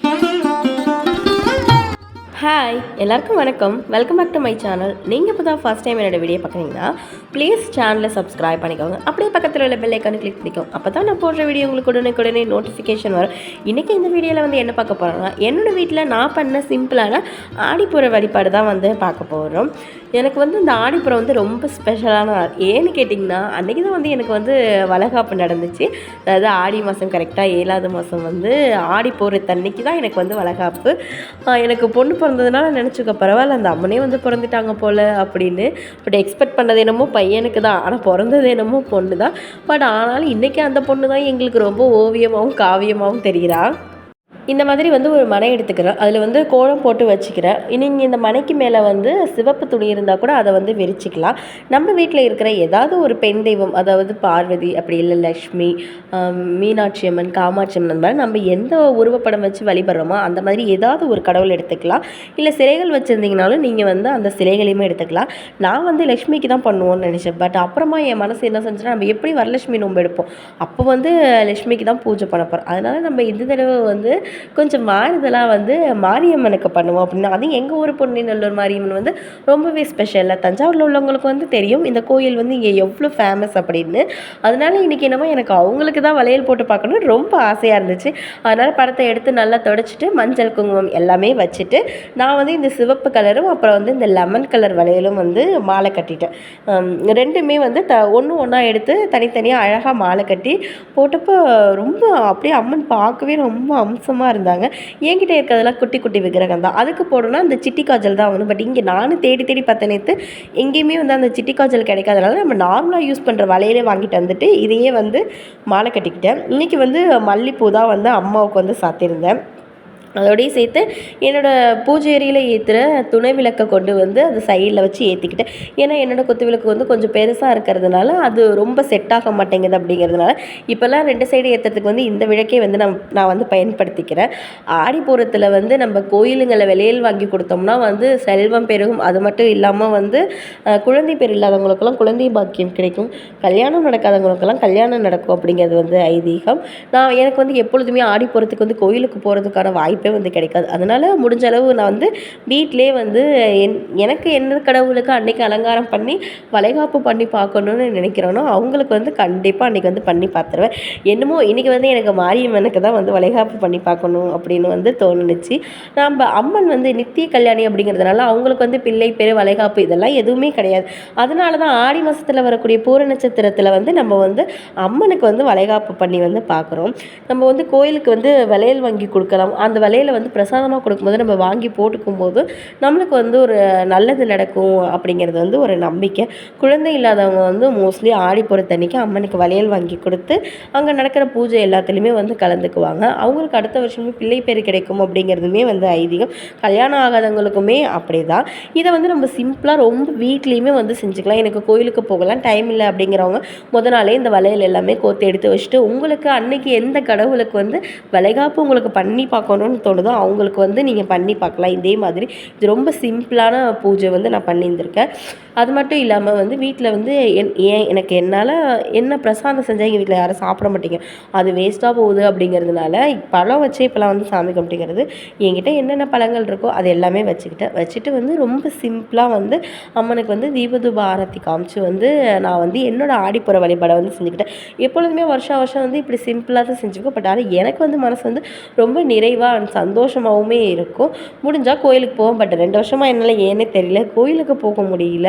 Thank you. Hi எல்லாருக்கும் வணக்கம். Welcome back to my channel நீங்கள் இப்போ தான் ஃபஸ்ட் டைம் என்னோடய வீடியோ பார்க்குறீங்கன்னா ப்ளீஸ் சேனலை சப்ஸ்கிரைப் பண்ணிக்கோங்க. அப்படியே பக்கத்தில் உள்ள பெல் ஐக்கானு கிளிக் பண்ணிக்கோங்க அப்போ தான் நான் போடுற வீடியோ உங்களுக்கு உடனே உடனே நோட்டிஃபிகேஷன் வரும். இன்றைக்கி இந்த வீடியோவில் வந்து என்ன பார்க்க போகிறோம்னா என்னோடய வீட்டில் நான் பண்ண சிம்பிளான ஆடிப்புற வழிபாடு தான் வந்து பார்க்க போகிறோம் எனக்கு வந்து இந்த ஆடிப்புறம் வந்து ரொம்ப ஸ்பெஷலான நாள். ஏன்னு கேட்டிங்கன்னா அன்றைக்கி தான் வந்து எனக்கு வந்து வளகாப்பு நடந்துச்சு. அதாவது ஆடி மாதம் கரெக்டாக ஏழாவது மாதம் வந்து ஆடி போகிற தன்னைக்கு தான் எனக்கு வந்து வளகாப்பு. எனக்கு பொண்ணு பிறந்ததுனால நினச்சிக்க பரவாயில்ல அந்த அம்மனே வந்து பிறந்துட்டாங்க போல் அப்படின்னு. பட் எக்ஸ்பெக்ட் பண்ணது என்னமோ பையனுக்கு தான். ஆனால் பிறந்தது என்னமோ பொண்ணு தான் பட் ஆனாலும் இன்றைக்கி அந்த பொண்ணு தான் எங்களுக்கு ரொம்ப ஓவியமாகவும் காவியமாகவும் தெரிகிறா இந்த மாதிரி வந்து ஒரு மனை எடுத்துக்கிறேன். அதில் வந்து கோலம் போட்டு வச்சுக்கிறேன். நீங்கள் இந்த மனைக்கு மேலே வந்து சிவப்பு துணி இருந்தால் கூட அதை வந்து விரிச்சிக்கலாம். நம்ம வீட்டில் இருக்கிற ஏதாவது ஒரு பெண் தெய்வம் அதாவது பார்வதி அப்படி இல்லை லக்ஷ்மி மீனாட்சி அம்மன் காமாட்சி அம்மன் அந்த மாதிரி நம்ம எந்த உருவப்படம் வச்சு வழிபடுறோமோ அந்த மாதிரி ஏதாவது ஒரு கடவுள் எடுத்துக்கலாம். இல்லை சிலைகள் வச்சுருந்தீங்கனாலும் நீங்கள் வந்து அந்த சிலைகளையுமே எடுத்துக்கலாம். நான் வந்து லக்ஷ்மிக்கு தான் பண்ணுவோன்னு நினச்சேன். பட் அப்புறமா என் மனசு என்ன செஞ்சுன்னா நம்ம எப்படி வரலட்சுமி நோம்பு எடுப்போம்? அப்போ வந்து லக்ஷ்மிக்கு தான் பூஜை பண்ண போகிறோம் அதனால் நம்ம இந்த தடவை வந்து கொஞ்சம் மாறுதலாக வந்து மாரியம்மனுக்கு பண்ணுவோம் அப்படின்னா அதுவும் எங்கள் ஊர் பொன்னிநல்லூர் மாரியம்மன் வந்து ரொம்பவே ஸ்பெஷல் தஞ்சாவூரில் உள்ளவங்களுக்கு வந்து தெரியும் இந்த கோயில் வந்து இங்கே எவ்வளோ ஃபேமஸ் அப்படின்னு. அதனால இன்றைக்கி என்னமோ எனக்கு அவங்களுக்கு தான் வளையல் போட்டு பார்க்கணும்னு ரொம்ப ஆசையாக இருந்துச்சு. அதனால் படத்தை எடுத்து நல்லா தொடச்சிட்டு மஞ்சள் குங்குமம் எல்லாமே வச்சுட்டு நான் வந்து இந்த சிவப்பு கலரும் அப்புறம் வந்து இந்த லெமன் கலர் வளையலும் வந்து மாலை கட்டிட்டேன். ரெண்டுமே வந்து த ஒன்று ஒன்றா எடுத்து தனித்தனியாக அழகாக மாலை கட்டி போட்டப்போ ரொம்ப அப்படியே அம்மன் பார்க்கவே ரொம்ப அம்சமாக இருந்தாங்க. என்கிட்ட இருக்கிறதெல்லாம் குட்டி குட்டி விக்கிரகம் தான். அதுக்கு போடணும்னா அந்த சிட்டி காஜல் தான் வாங்கணும் பட் இங்கே நானும் தேடி தேடி பார்த்த நேற்று எங்கேயுமே வந்து அந்த சிட்டி காஜல் கிடைக்காதனால நம்ம நார்மலாக யூஸ் பண்ணுற வலையிலே வாங்கிட்டு வந்துட்டு இதையே வந்து மாலை கட்டிக்கிட்டேன். இன்றைக்கி வந்து மல்லிப்பூ தான் வந்து அம்மாவுக்கு வந்து சாத்தியிருந்தேன். அதோடையும் சேர்த்து என்னோடய பூஜை ஏரியில் ஏற்றுற துணை விளக்கை கொண்டு வந்து அது சைடில் வச்சு ஏற்றிக்கிட்டேன் ஏன்னா என்னோடய குத்து விளக்கு வந்து கொஞ்சம் பெருசாக இருக்கிறதுனால அது ரொம்ப செட் ஆக மாட்டேங்குது அப்படிங்கிறதுனால இப்போல்லாம் ரெண்டு சைடு ஏற்றுறதுக்கு வந்து இந்த விளக்கே வந்து நான் நான் வந்து பயன்படுத்திக்கிறேன். ஆடிப்பூரத்தில் வந்து நம்ம கோயிலுங்களை விலையில் வாங்கி கொடுத்தோம்னா வந்து செல்வம் பெருகும். அது மட்டும் இல்லாமல் வந்து குழந்தை பேர் இல்லாதவங்களுக்கெல்லாம் குழந்தை பாக்கியம் கிடைக்கும். கல்யாணம் நடக்காதவங்களுக்கெல்லாம் கல்யாணம் நடக்கும் அப்படிங்கிறது வந்து ஐதீகம். நான் எனக்கு வந்து எப்பொழுதுமே ஆடிப்பூரத்துக்கு வந்து கோயிலுக்கு போகிறதுக்கான வாய்ப்பு வந்து கிடைக்காது. அதனால் முடிஞ்ச அளவு நான் வந்து வீட்டிலே வந்து என் எனக்கு என்ன கடவுளுக்கு அன்றைக்கி அலங்காரம் பண்ணி வளைகாப்பு பண்ணி பார்க்கணுன்னு நினைக்கிறேனோ அவங்களுக்கு வந்து கண்டிப்பாக அன்றைக்கி வந்து பண்ணி பார்த்துருவேன். என்னமோ இன்றைக்கி வந்து எனக்கு மாரியம்மனுக்கு தான் வந்து வளைகாப்பு பண்ணி பார்க்கணும் அப்படின்னு வந்து தோணுச்சு. நம்ம அம்மன் வந்து நித்திய கல்யாணி அப்படிங்கிறதுனால அவங்களுக்கு வந்து பிள்ளை பேர் வளைகாப்பு இதெல்லாம் எதுவுமே கிடையாது. அதனால தான் ஆடி மாதத்தில் வரக்கூடிய பூர நட்சத்திரத்தில் வந்து நம்ம வந்து அம்மனுக்கு வந்து வளைகாப்பு பண்ணி வந்து பார்க்குறோம். நம்ம வந்து கோயிலுக்கு வந்து வளையல் வாங்கி கொடுக்கலாம். அந்த வலையில் வந்து பிரசாதமாக கொடுக்கும்போது நம்ம வாங்கி போட்டுக்கும் போது நம்மளுக்கு வந்து ஒரு நல்லது நடக்கும் அப்படிங்கிறது வந்து ஒரு நம்பிக்கை. குழந்தை இல்லாதவங்க வந்து மோஸ்ட்லி ஆடி பொறுத்தன்னைக்கு அன்னைக்கு அம்மனுக்கு வளையல் வாங்கி கொடுத்து அங்கே நடக்கிற பூஜை எல்லாத்துலேயுமே வந்து கலந்துக்குவாங்க. அவங்களுக்கு அடுத்த வருஷமே பிள்ளை பேர் கிடைக்கும் அப்படிங்கிறதுமே வந்து ஐதீகம். கல்யாணம் ஆகாதவங்களுக்குமே அப்படி தான் இதை வந்து நம்ம சிம்பிளாக ரொம்ப வீட்லேயுமே வந்து செஞ்சுக்கலாம். எனக்கு கோயிலுக்கு போகலாம் டைம் இல்லை அப்படிங்கிறவங்க முத நாளே இந்த வளையல் எல்லாமே கோத்து எடுத்து வச்சுட்டு உங்களுக்கு அன்னைக்கு எந்த கடவுளுக்கு வந்து வளைகாப்பு உங்களுக்கு பண்ணி பார்க்கணும்னு தோணுதோ அவங்களுக்கு வந்து நீங்கள் பண்ணி பார்க்கலாம். இதே மாதிரி இது ரொம்ப சிம்பிளான பூஜை வந்து நான் பண்ணியிருந்திருக்கேன். அது மட்டும் இல்லாமல் வந்து வீட்டில் வந்து என் ஏன் எனக்கு என்னால் என்ன பிரசாதம் செஞ்சால் எங்கள் வீட்டில் யாரும் சாப்பிட மாட்டேங்க? அது வேஸ்ட்டாக போகுது அப்படிங்கிறதுனால பழம் வச்சே இப்போலாம் வந்து சாமி கும்பிட்டுக்கிறது. என்கிட்ட என்னென்ன பழங்கள் இருக்கோ அது எல்லாமே வச்சுக்கிட்டேன். வச்சுட்டு வந்து ரொம்ப சிம்பிளாக வந்து அம்மனுக்கு வந்து தீபதூப ஆரத்தி காமிச்சு வந்து நான் வந்து என்னோட ஆடிப்புற வழிபாடை வந்து செஞ்சுக்கிட்டேன். எப்பொழுதுமே வருஷம் வருஷம் வந்து இப்படி சிம்பிளாக தான் செஞ்சுக்கோ பட் ஆனால் எனக்கு வந்து மனசு வந்து ரொம்ப நிறைவாக அண்ட் சந்தோஷமாகவுமே இருக்கும். முடிஞ்சால் கோயிலுக்கு போவோம் பட் ரெண்டு வருஷமாக என்னால் ஏன்னே தெரியல. கோயிலுக்கு போக முடியல.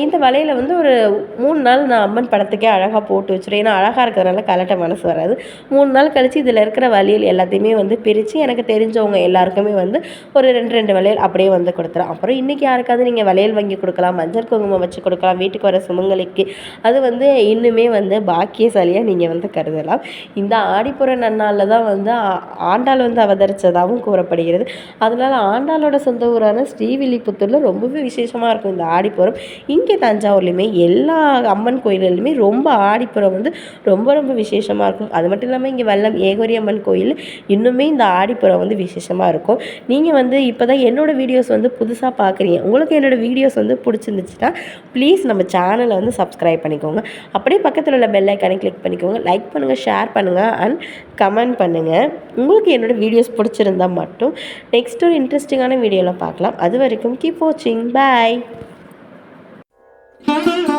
இந்த வலையில் வந்து ஒரு மூணு நாள் நான் அம்மன் படத்துக்கே அழகாக போட்டு வச்சுருவேன். ஏன்னா அழகாக இருக்கிறதுனால கலட்ட மனசு வராது. மூணு நாள் கழித்து இதில் இருக்கிற வளையல் எல்லாத்தையுமே வந்து பிரித்து எனக்கு தெரிஞ்சவங்க எல்லாருக்குமே வந்து ஒரு ரெண்டு ரெண்டு வளையல் அப்படியே வந்து கொடுத்துறேன். அப்புறம் இன்றைக்கி யாருக்காவது நீங்கள் வளையல் வாங்கி கொடுக்கலாம் மஞ்சள் குங்குமம் வச்சு கொடுக்கலாம் வீட்டுக்கு வர சுமங்கலிக்கு. அது வந்து இன்னுமே வந்து பாக்கியசாலியாக நீங்கள் வந்து கருதலாம். இந்த ஆடிப்புற நன்னாளில் தான் வந்து ஆண்டாள் வந்து அவதரித்ததாகவும் கூறப்படுகிறது. அதனால் ஆண்டாளோட சொந்த ஊரான ஸ்ரீவில்லிபுத்தூரில் ரொம்பவே விசேஷமாக இருக்கும் இந்த ஆடிப்புறம் இங்கே தஞ்சாவூர்லேயுமே எல்லா அம்மன் கோயில்களுமே ரொம்ப ஆடிப்புறம் வந்து ரொம்ப ரொம்ப விசேஷமாக இருக்கும். அது மட்டும் இல்லாமல் இங்கே வெள்ளம் ஏகோரி அம்மன் கோயில் இன்னுமே இந்த ஆடிப்புறம் வந்து விசேஷமாக இருக்கும். நீங்கள் வந்து இப்போ தான் என்னோடய வீடியோஸ் வந்து புதுசாக பார்க்குறீங்க உங்களுக்கு என்னோடய வீடியோஸ் வந்து பிடிச்சிருந்துச்சுன்னா ப்ளீஸ் நம்ம சேனலை வந்து சப்ஸ்கிரைப் பண்ணிக்கோங்க. அப்படியே பக்கத்தில் உள்ள பெல் ஐக்கானை கிளிக் பண்ணிக்கோங்க. லைக் பண்ணுங்கள் ஷேர் பண்ணுங்கள் அண்ட் கமெண்ட் பண்ணுங்கள் உங்களுக்கு என்னோடய வீடியோஸ் பிடிச்சிருந்தா மட்டும் நெக்ஸ்ட் ஒரு இன்ட்ரெஸ்டிங்கான வீடியோவில் பார்க்கலாம். அது வரைக்கும் கீப் வாட்சிங் பாய் Thank you.